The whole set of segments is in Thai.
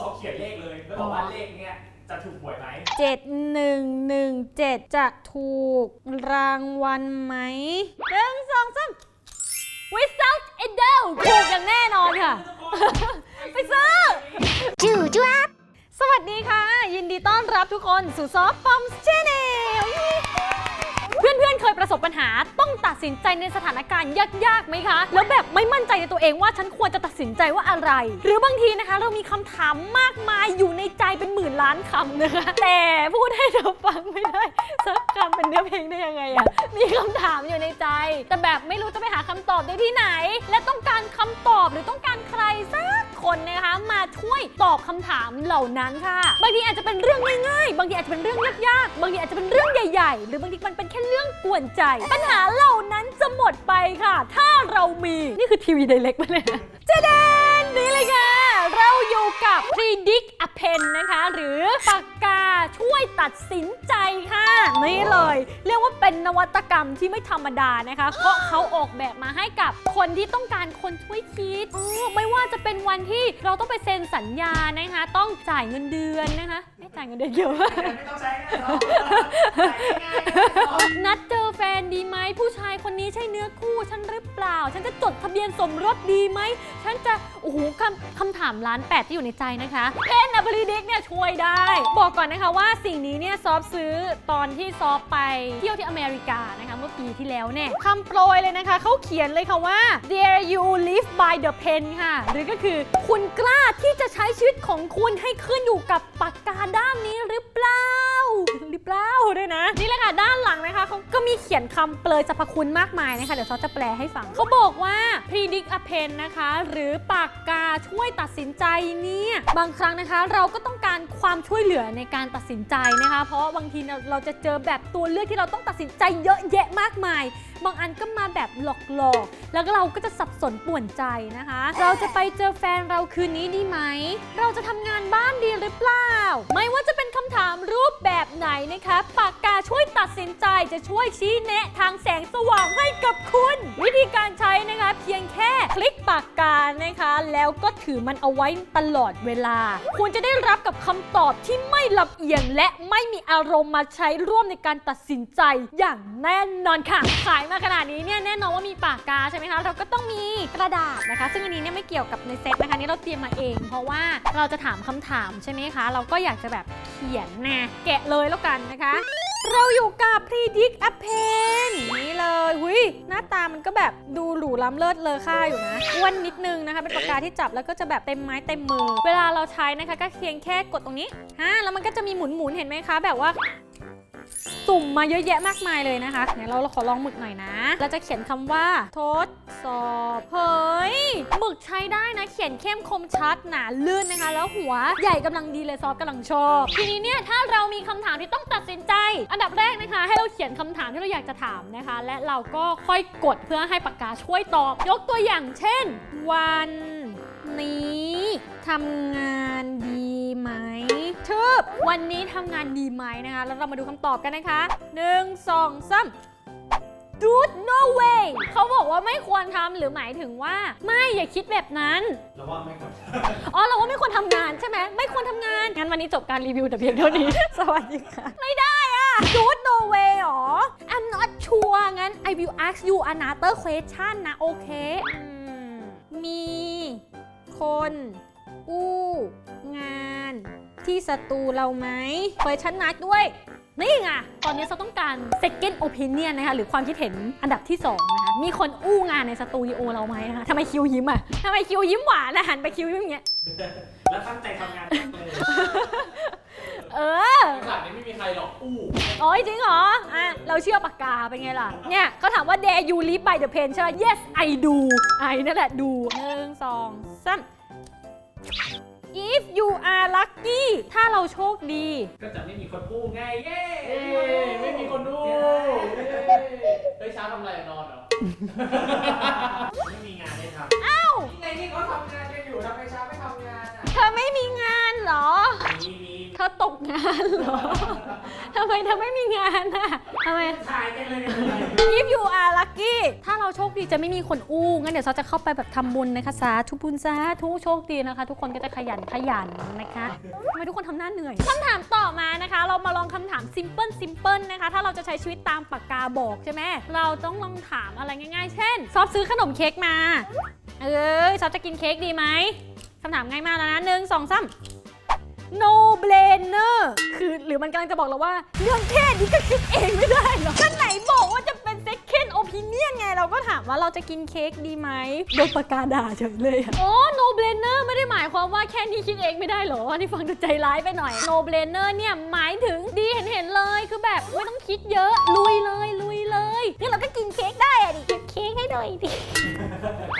ซอฟเขียนเลขเลย แล้วบอกว่าเลขเนี้ยจะถูกหวยไหมเจ็ดหนึ่งหนึ่งเจ็ดจะถูกรางวัลไหมหนึ่งสองสาม without a doubt ถูกอย่างแน่นอนค่ะ ไปซื้อ จูจ้าสวัสดีค่ะ ยินดีต้อนรับทุกคนสู่ซอฟปอมชแน ประสบปัญหาต้องตัดสินใจในสถานการณ์ยากๆไหมคะ แล้วแบบไม่มั่นใจในตัวเองว่าฉันควรจะตัดสินใจว่าอะไร หรือบางทีนะคะ เรามีคำถามมากมายอยู่ในใจเป็นหมื่นล้านคำนะคะ แต่พูดให้เราฟังไม่ได้สักคำเป็นเนื้อเพลงได้ยังไงอะมีคำถามอยู่ในใจ แต่แบบไม่รู้จะไปหาคำตอบได้ที่ไหน และต้องการคำตอบหรือต้องการใครสักคนนะคะมาช่วยตอบคำถามเหล่านั้นค่ะ บางทีอาจจะเป็นเรื่องง่ายๆ บางทีอาจจะเป็นเรื่องยากๆ บางทีอาจจะเป็นเรื่องใหญ่ ๆ หรือบางทีมันเป็นแค่เรื่องกวนใจ ปัญหาเหล่านั้นจะหมดไปค่ะ ถ้าเรามีนี่คือทีวีไดเล็กมาเลยนะเจเดนนี่เลยค่ะ เราอยู่กับ predict a pen นะคะ หรือปากกาช่วยตัดสินใจค่ะนี่เลย เรียกว่าเป็นนวัตกรรมที่ไม่ธรรมดานะคะ เพราะเขาออกแบบมาให้กับคนที่ต้องการคนช่วยคิดอ๋อไม่ว่าจะเป็นวันที่เราต้องไปเซ็นสัญญานะคะ ต้องจ่ายเงินเดือนนะคะไม่จ่ายเงินเดือนเยอะ ไม่ต้องใช้ง่ายหรอกใช้ง่ายๆนัดเจอแฟน ดีไหมผู้ชายคนนี้ใช่เนื้อคู่ฉันหรือเปล่า ฉันจะจดทะเบียนสมรสดีไหม ฉันจะ โอ้โหคำคำถามล้านแปดที่อยู่ในใจนะคะเพนอับริด็กเนี่ยช่วยได้ บอกก่อนนะคะว่าสิ่งนี้เนี่ยซอฟซื้อตอนที่ซอฟไปเที่ยวที่อเมริกานะคะเมื่อปีที่แล้วเนี่ยคำโปรยเลยนะคะเขาเขียนเลยค่ะว่า dare you live by the pen ค่ะ หรือก็คือคุณกล้าที่จะใช้ชีวิตของคุณให้ขึ้นอยู่กับปากกาด้ามนี้หรือเปล่าหรือเปล่าด้วยนะ นี่แหละค่ะด้านหลังนะคะเขาก็มีเขียนคคำเปลยสรรพคุณมากมายนะคะ เดี๋ยวซอสจะแปลให้ฟัง เขาบอกว่า predict a pen นะคะ หรือปากกาช่วยตัดสินใจเนี่ยบางครั้งนะคะ เราก็ต้องการความช่วยเหลือในการตัดสินใจนะคะ เพราะบางทีเราจะเจอแบบตัวเลือกที่เราต้องตัดสินใจเยอะแยะมากมาย บางอันก็มาแบบหลอกๆ แล้วเราก็จะสับสนป่วนใจนะคะ เราจะไปเจอแฟนเราคืนนี้ดีไหม เราจะทำงานบ้านดีหรือเปล่า ไม่ว่าจะเป็นคำถามรูป แบบไหนนะคะปากกาช่วยตัดสินใจจะช่วยชี้แนะทางแสงสว่างให้กับคุณ วิธีการใช้นะคะเพียงแค่คลิกปากกานะคะ แล้วก็ถือมันเอาไว้ตลอดเวลา คุณจะได้รับกับคำตอบที่ไม่ลำเอียง และไม่มีอารมณ์มาใช้ร่วมในการตัดสินใจอย่างแน่นอนค่ะ ขายมาขนาดนี้เนี่ยแน่นอนว่ามีปากกาใช่ไหมคะเราก็ต้องมีกระดาษนะคะ ซึ่งอันนี้เนี่ยไม่เกี่ยวกับในเซตนะคะนี่เราเตรียมมาเอง เพราะว่าเราจะถามคำถามใช่ไหมคะ เราก็อยากจะแบบเขียนนะกะเลยแล้วกันนะคะ เราอยู่กับ Predict a Pen นี่เลยหุยหน้าตามันก็แบบดูหรูล้ำเลิศเลอค่าอยู่นะอ้วนนิดนึงนะคะ เป็นปากกาที่จับแล้วก็จะแบบเต็มไม้เต็มมือ เวลาเราใช้นะคะก็เพียงแค่กดตรงนี้ฮะแล้วมันก็จะมีหมุนๆเห็นไหมคะ แบบว่า สุ่มมาเยอะแยะมากมายเลยนะคะเดี๋ยวเราขอลองหมึกหน่อยนะ เราจะเขียนคำว่า ทดสอบเฮ้ยหมึกใช้ได้นะ เขียนเข้มคมชัดหนาลื่นนะคะ แล้วหัวใหญ่กำลังดีเลยซอฟกำลังชอบทีนี้เนี่ยถ้าเรามีคำถามที่ต้องตัดสินใจ อันดับแรกนะคะ ให้เราเขียนคำถามที่เราอยากจะถามนะคะ และเราก็ค่อยกดเพื่อให้ปากกาช่วยตอบ ยกตัวอย่างเช่น วันนี้ทำงานดี ไหมทึบวันนี้ทำงานดีไหมนะคะ แล้วเรามาดูคำตอบกันนะคะหนึ่งสองสาม Dude no way เขาบอกว่าไม่ควรทำหรือหมายถึงว่า ไม่อย่าคิดแบบนั้น เราว่าไม่ควรอ๋อเราว่าไม่ควรทำงานใช่ไหมไม่ควรทำงาน งั้นวันนี้จบการรีวิวแต่เพียงเท่านี้ สวัสดีค่ะ ไม่ได้อะ Dude no way หรอ I'm not sure งั้น I will ask you another question นะโอเคอืมมีคน อู้งานที่สตูเราไหม question mark ด้วย นี่ไง ตอนนี้เราต้องการ second opinion นะคะ หรือความคิดเห็นอันดับที่ 2 นะคะ มีคนอู้งานในสตูดิโอเราไหมนะคะทำไมคิวยิ้มอะทำไมคิวยิ้มหวานนะหันไปคิวยิ้มอย่างเงี้ย แล้วตั้งใจทำงานมากเลยเออ ขนาดนี้ไม่มีใครหรอก อู้อ๋อจริงเหรอ อะ เราเชื่อปากกาเป็นไงล่ะ เนี่ยเขาถามว่า dare you live by the pen ใช่ไหม yes I do I นั่นแหละดูหนึ่งสองสาม if you are lucky ถ้าเราโชคดี ก็จะไม่มีคนอู้ไงเย้ไม่มีคนอู้เฮ้ยเช้าทำอะไรนอนเหรอ ไม่มีงานให้ทำอ้าวนี่ไงที่เขาทำงานกันอยู่ทำไมเช้าไม่ทำงานอะเธอไม่มีงานเหรอ มีมีเธเธอตกงานเหรอ ทำไมเธอไม่มีงานอะทำไมชายกันเลย if you are lucky ถ้าเราโชคดีจะไม่มีคนอู้ งั้นเดี๋ยวเราจะเข้าไปแบบทำบุญนะคะสาธุบุญสาธุโชคดีนะคะ ทุกคนก็จะขยันขยันนะคะทำไมทุกคนทำหน้าเหนื่อยคำถามต่อมานะคะ เรามาลองคำถาม simple simple นะคะ ถ้าเราจะใช้ชีวิตตามปากกาบอกใช่ไหม เราต้องลองถามอะไรง่ายๆ เช่น ซอฟซื้อขนมเค้กมา เอ้ยซอฟจะกินเค้กดีไหมคำถามง่ายมากแล้วนะหนึ่งสองสาม no brainer คือหรือมันกำลังจะบอกเราว่า เรื่องแค่นี้ก็คิดเองไม่ได้เหรอก็ไหนบอกว่าจะเป็น second opinion ไงเราก็ถามว่าเราจะกินเค้กดีไหมโดนประกาศด่าเฉยเลยอะอ๋อ no brainer ไม่ได้ แค่นี้คิดเองไม่ได้เหรออันนี่ฟังดูใจร้ายไปหน่อย no brainer เนี่ยหมายถึงดีเห็นเห็นๆเลย คือแบบไม่ต้องคิดเยอะ ลุยเลย ลุยเลยงั้นเราก็กินเค้กได้อะดิกินเค้กให้หน่อยดิ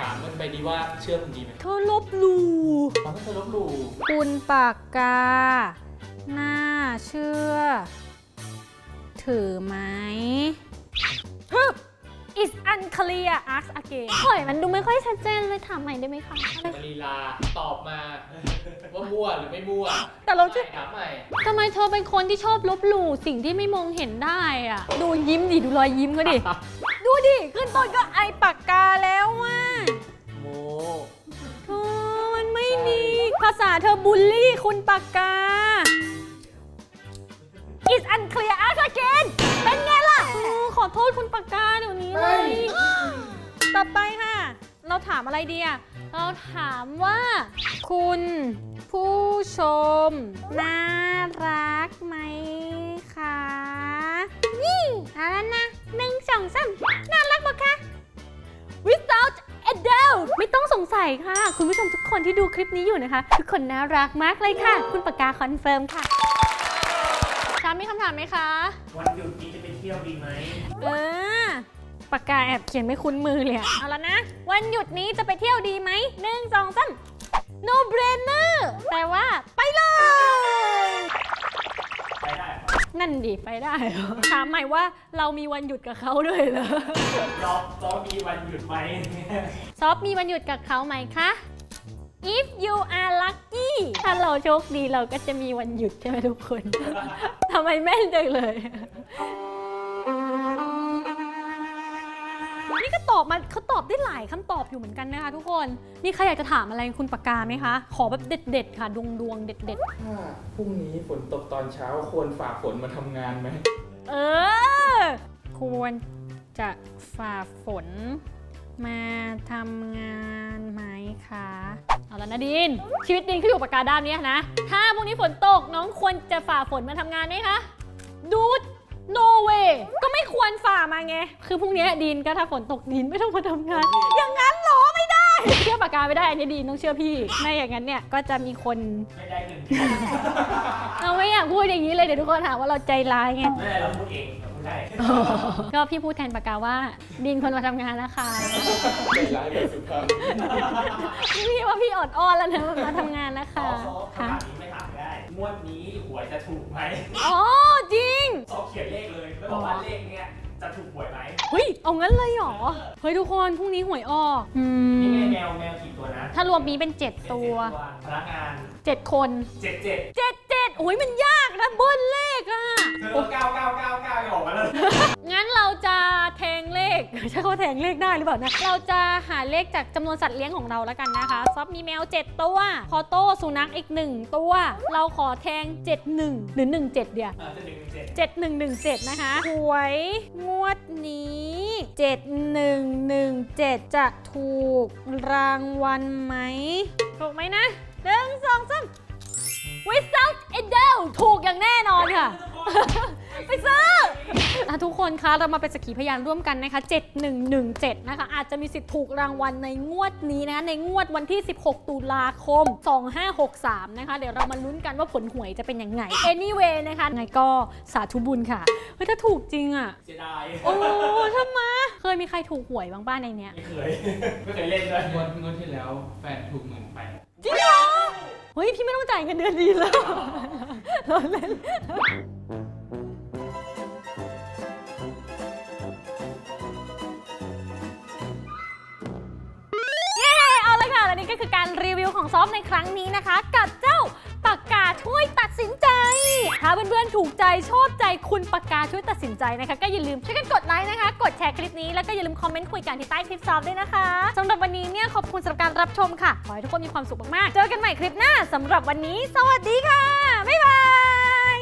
ถามมันไปดีว่าเชื่อมันดีไหมเธอลบหลู่มันก็จะลบหลู่คุณปากกา น่าเชื่อ ถือไหมฮึบ is unclear ask again เฮ้ยมันดูไม่ค่อยชัดเจนเลยถามใหม่ได้ไหมคะมารีลาตอบมา ว่ามั่วหรือไม่มั่วแต่เราเชื่อถามใหม่ทำไมเธอเป็นคนที่ชอบลบหลู่สิ่งที่ไม่มองเห็นได้อะดูยิ้มดิ ดูรอยยิ้มก็ดิ ดูดิ ขึ้นต้นก็ไอปากกาแล้วว่ะโมเธอมันไม่มี ภาษาเธอบูลลี่คุณปากกา is unclear ask again เป็นไงล่ะโอ้ขอโทษคุณปากกาเดี๋ยวนี้เลย ต่อไปค่ะ เราถามอะไรดีอะเราถามว่า คุณผู้ชม น่ารักไหมคะนี่เอาแล้วนะหนึ่งสองสามน่ารักปะคะ without a doubt ไม่ต้องสงสัยค่ะ คุณผู้ชมทุกคนที่ดูคลิปนี้อยู่นะคะ ทุกคนน่ารักมากเลยค่ะ คุณปากกาคอนเฟิร์มค่ะชามีคำถามไหมคะ วันหยุดนี้จะไป เที่ยวดีไหมเออปากกาแอบเขียนไม่คุ้นมือเลยอะเอาละนะ วันหยุดนี้จะไปเที่ยวดีไหมหนึ่งสองสาม no brainer แปลว่า ไปเลย ไปได้นั่นดิไปได้เหรอถามใหม่ว่าเรามีวันหยุดกับเขาด้วยเหรอจอบจอบมีวันหยุดไหมซอฟมีวันหยุดกับเขาไหมคะ if you are lucky ถ้าเราโชคดีเราก็จะมีวันหยุดใช่ไหมทุกคน ทำไมแม่นจังเลย ตอบมาเขาตอบได้หลายคำตอบอยู่เหมือนกันนะคะ ทุกคนนี่ใครอยากจะถามอะไรคุณปากกาไหมคะ ขอแบบเด็ด ๆ ค่ะ ดวงดวงๆเด็ดถ้าพรุ่งนี้ฝนตกตอนเช้าควรฝ่าฝนมาทำงานไหมๆเออ ควรจะฝ่าฝนมาทำงานไหมคะ เอาแล้วนะดิน ชีวิตดินคืออยู่ปากกาด้านเนี้ยนะ ถ้าพรุ่งนี้ฝนตกน้องควรจะฝ่าฝนมาทำงานไหมคะ ดูด no way ก็ไม่ควรฝ่ามาไง คือพรุ่งนี้ดินก็ถ้าฝนตกดินไม่ต้องมาทำงาน อย่างนั้นเหรอไม่ได้ เชื่อปากกาไม่ได้ อันนี้ดินต้องเชื่อพี่ ไม่อย่างนั้นเนี่ยก็จะมีคน ไม่ได้หนึ่งเราไม่อยากพูดอย่างนี้เลยเดี๋ยวทุกคนหาว่าเราใจร้ายไง ไม่ได้เราพูดเองเราพูดได้ก็พี่พูดแทนปากกาว่าดินคนมาทำงานนะคะใจร้ายแบบสุภาพพี่ว่าพี่อดอ้อนแล้วนะมาทำงานนะขอคะขอคำค่ะถามนี้ไม่ถามได้ งวดนี้หวยจะถูกไหมอ๋อจริงซอเขียนเลขเลยแล้วบอกว่าเลขเนี้ยจะถูกหวยไหมเฮ้ย เอางั้นเลยเหรอ เฮ้ยทุกคน พรุ่งนี้หวยออกอืนี่มไงแมวแมวกี่ตัวนะถ้ารวมนี้เป็น7เจ็ดตัว พนักงาน7 คน เจ็ดเจ็ดเจ็ดเจ็ดโอ้ยมันยากนะเบิ้ลเลขอะเธอเก้าเก้าเก้าเก้าออกมาแล้ว งั้นเราจะแทงเลข ใช่เขาแทงเลขได้หรือเปล่านะ เราจะหาเลขจากจำนวนสัตว์เลี้ยงของเราแล้วกันนะคะซอฟมีแมว 7 ตัวพอโต้สุนัขอีก 1 ตัว เราขอแทง 71 หรือ 17 เดียว อ่าจะหนึ่งเจ็ด7117 นะคะหวยงวดนี้ 7117 จะถูกรางวัลไหม ถูกไหมนะหนึ่งสองสาม without a doubt ถูกอย่างแน่นอนค่ะ ไปซื้อ อะทุกคนคะเรามาเป็นสักขีพยานร่วมกันนะคะ 7117 นะคะ อาจจะมีสิทธิ์ถูกรางวัลในงวดนี้นะคะในงวดวันที่ 16 ตุลาคม 2563 นะคะ เดี๋ยวเรามาลุ้นกันว่าผลหวยจะเป็นยังไง anyway นะคะไงก็สาธุบุญค่ะเฮ้ยถ้าถูกจริงอะ เสียดายโอ้ทำไมเคยมีใครถูกหวยบ้างบ้านในเนี้ยไม่เคย ไม่เคยเล่นด้วยงวดงวดที่แล้วแฟนถูกหมื่นแปดจริงเหรอเฮ้ยพี่ไม่ต้องจ่ายเงินเดือนดีแล้วเราเล่น ก็คือการรีวิวของซอฟในครั้งนี้นะคะ กับเจ้าปากกาช่วยตัดสินใจ ถ้าเพื่อนๆถูกใจชอบใจคุณปากกาช่วยตัดสินใจนะคะ ก็อย่าลืมช่วยกันกดไลค์นะคะ กดแชร์คลิปนี้แล้วก็อย่าลืมคอมเมนต์คุยกันที่ใต้คลิปซอฟด้วยนะคะสำหรับวันนี้เนี่ยขอบคุณสำหรับการรับชมค่ะขอให้ทุกคนมีความสุขมากๆเจอกันใหม่คลิปหน้าสำหรับวันนี้ สวัสดีค่ะบ๊ายบาย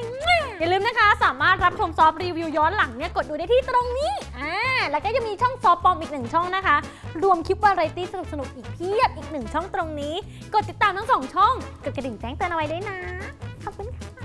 อย่าลืมนะคะสามารถรับชมซอฟรีวิวย้อนหลังเนี่ยกดดูได้ที่ตรงนี้อ่า แล้วก็ยังมีช่องซอฟปอมอีกหนึ่งช่องนะคะ รวมคลิปวาไรตี้สนุกๆอีกเพียบอีกหนึ่งช่องตรงนี้ กดติดตามทั้งสองช่อง กดกระดิ่งแจ้งเตือนเอาไว้ด้วยนะ ขอบคุณค่ะ